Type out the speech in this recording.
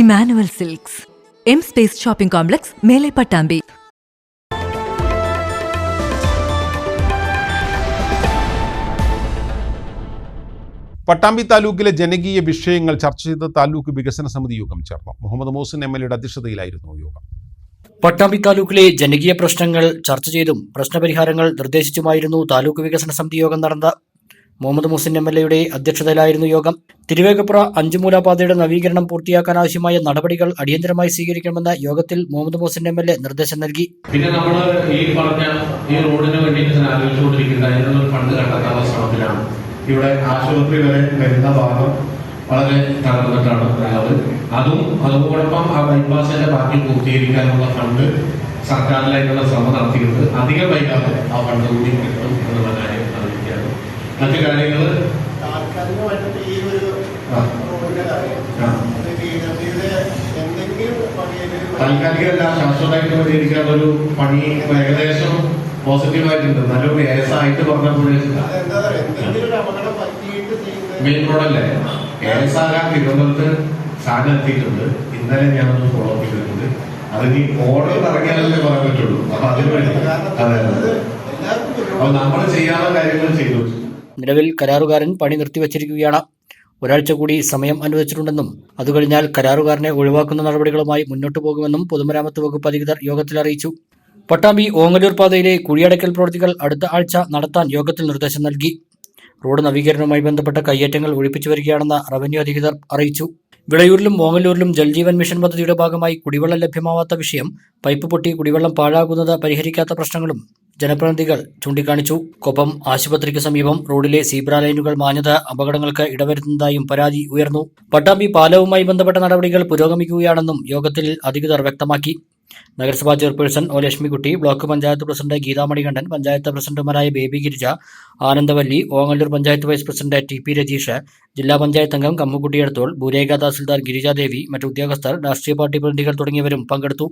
Emmanuel silks. M space shopping complex മേലെ പട്ടാമ്പി. പട്ടാമ്പി താലൂക്കിലെ ജനകീയ വിഷയങ്ങൾ ചർച്ച ചെയ്ത താലൂക്ക് വികസന സമിതി യോഗം ചേർന്നു. മുഹമ്മദ് മോസിൻ എം എൽ എയുടെ അധ്യക്ഷതയിലായിരുന്നു യോഗം. പട്ടാമ്പി താലൂക്കിലെ ജനകീയ പ്രശ്നങ്ങൾ ചർച്ച ചെയ്തും പ്രശ്നപരിഹാരങ്ങൾ നിർദ്ദേശിച്ചുമായിരുന്നു താലൂക്ക് വികസന സമിതി യോഗം നടന്നത് മുഹമ്മദ് മുസിൻ എം എൽ എയുടെ അധ്യക്ഷതയിലായിരുന്നു യോഗം. തിരുവേഗപ്പുറ അഞ്ചുമൂല പാതയുടെ നവീകരണം പൂർത്തിയാക്കാൻ ആവശ്യമായ നടപടികൾ അടിയന്തരമായി സ്വീകരിക്കണമെന്ന് യോഗത്തിൽ Muhammad Muhsin M L A നിർദ്ദേശം നൽകി. പിന്നെ നമ്മൾ ഈ പറഞ്ഞ ഈ റോഡിന് വേണ്ടിയിട്ട് ആലോചിച്ചുകൊണ്ടിരിക്കുന്ന അതിനുള്ള ഫണ്ട് കണ്ടെത്താനുള്ള ശ്രമത്തിലാണ്. ഇവിടെ ആശുപത്രി വരെ വരുന്ന ഭാഗം വളരെ തകർന്നിട്ടാണ് ഉള്ളത്. അതും അതോടൊപ്പം ആ ബൈപ്പാസിന്റെ ബാക്കി പൂർത്തീകരിക്കാനുള്ള ഫണ്ട് സർക്കാരിലേക്കുള്ള ശ്രമം നടത്തിയിട്ടുണ്ട്. അധികം വൈകാതെ ആ ഫണ്ട് കൂടി കിട്ടും എന്നുള്ള കാര്യം അറിയിക്കുകയാണ്. മറ്റു കാര്യങ്ങൾ താൽക്കാലികമായിട്ട് ഈ ഒരു താൽക്കാലികമല്ല ശാശ്വതമായിട്ട് പരിഹരിക്കാനുള്ള ഒരു പണി ഏകദേശം പോസിറ്റീവായിട്ടുണ്ട്. നല്ലൊരു ഏസായിട്ട് ചെയ്യുന്ന മെയിൻ റോഡല്ലേ? തിരുവനന്തപുരത്ത് സാധനം എത്തിയിട്ടുണ്ട്. ഇന്നലെ ഞാനൊന്ന് ഫോളോ അപ്പ് ചെയ്തിട്ടുണ്ട്. അതിന് ഈ ഓർഡർ ഇറങ്ങിയാലല്ലേ പറയാൻ പറ്റുള്ളൂ. അപ്പൊ അതിന് വേണ്ടി. അതെ അതെ. അപ്പൊ നമ്മൾ ചെയ്യാനുള്ള കാര്യങ്ങൾ ചെയ്തു നിലവിൽ കരാറുകാരൻ പണി നിർത്തിവച്ചിരിക്കുകയാണ്. ഒരാഴ്ച കൂടി സമയം അനുവദിച്ചിട്ടുണ്ടെന്നും അത് കഴിഞ്ഞാൽ കരാറുകാരനെ ഒഴിവാക്കുന്ന നടപടികളുമായി മുന്നോട്ടു പോകുമെന്നും പൊതുമരാമത്ത് വകുപ്പ് അധികൃതർ യോഗത്തിൽ അറിയിച്ചു. പട്ടാമ്പി ഓങ്ങല്ലൂർ പാതയിലെ കുഴിയടക്കൽ പ്രവൃത്തികൾ അടുത്ത ആഴ്ച നടത്താൻ യോഗത്തിൽ നിർദ്ദേശം നൽകി. റോഡ് നവീകരണവുമായി ബന്ധപ്പെട്ട കയ്യേറ്റങ്ങൾ ഒഴിപ്പിച്ചു വരികയാണെന്ന് റവന്യൂ അധികൃതർ അറിയിച്ചു. വിളയൂരിലും ഓങ്ങല്ലൂരിലും ജൽജീവൻ മിഷൻ പദ്ധതിയുടെ ഭാഗമായി കുടിവെള്ളം ലഭ്യമാവാത്ത വിഷയം പൈപ്പ് പൊട്ടി കുടിവെള്ളം പാഴാകുന്നത് പരിഹരിക്കാത്ത പ്രശ്നങ്ങളും ജനപ്രതിനിധികൾ ചൂണ്ടിക്കാണിച്ചു. കൊപ്പം ആശുപത്രിക്ക് സമീപം റോഡിലെ സീബ്ര ലൈനുകൾ മാഞ്ഞത് അപകടങ്ങൾക്ക് ഇടവരുത്തുന്നതായും പരാതി ഉയർന്നു. പട്ടാമ്പി പാലവുമായി ബന്ധപ്പെട്ട നടപടികൾ പുരോഗമിക്കുകയാണെന്നും യോഗത്തിൽ അധികൃതർ വ്യക്തമാക്കി. നഗരസഭാ chairperson O Lakshmikutty block panchayat president Geethamanikandan panchayat പ്രസിഡന്റുമാരായ Baby Girija Anandavalli Ongallur panchayat vice president T P Rajeesh ജില്ലാ പഞ്ചായത്ത് അംഗം കമ്മുകുട്ടിയെടുത്തോൾ ഭൂരേഖ തഹസിൽദാർ ഗിരിജാദേവി മറ്റു ഉദ്യോഗസ്ഥർ രാഷ്ട്രീയ പാർട്ടി പ്രതിനിധികൾ തുടങ്ങിയവരും പങ്കെടുത്തു.